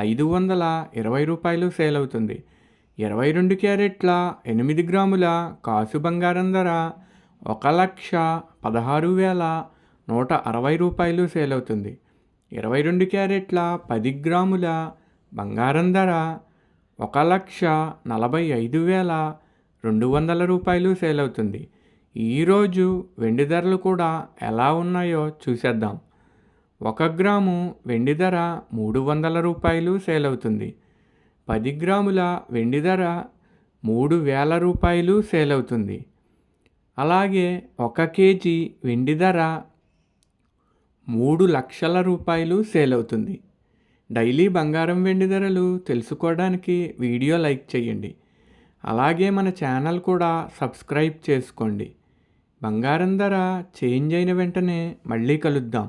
ఐదు వందల ఇరవై రూపాయలు సేల్ అవుతుంది ఇరవై రెండు క్యారెట్ల ఎనిమిది గ్రాముల కాసు బంగారం ధర ఒక లక్ష పదహారు వేల నూట అరవై రూపాయలు సేల్ అవుతుంది ఇరవై రెండు క్యారెట్ల పది గ్రాముల బంగారం ధర ఒక లక్ష నలభై ఐదు వేల రెండు వందల రూపాయలు సేల్ అవుతుంది ఈరోజు వెండి ధరలు కూడా ఎలా ఉన్నాయో చూసేద్దాం. ఒక గ్రాము వెండి ధర మూడు వందల రూపాయలు సేల్ అవుతుంది పది గ్రాముల వెండి ధర మూడు వేల రూపాయలు సేల్ అవుతుంది అలాగే ఒక కేజీ వెండి ధర మూడు లక్షల రూపాయలు సేల్ అవుతుంది డైలీ బంగారం వెండి ధరలు తెలుసుకోవడానికి వీడియో లైక్ చేయండి. అలాగే మన ఛానల్ కూడా సబ్స్క్రైబ్ చేసుకోండి. బంగారం ధర చేంజ్ అయిన వెంటనే మళ్ళీ కలుద్దాం.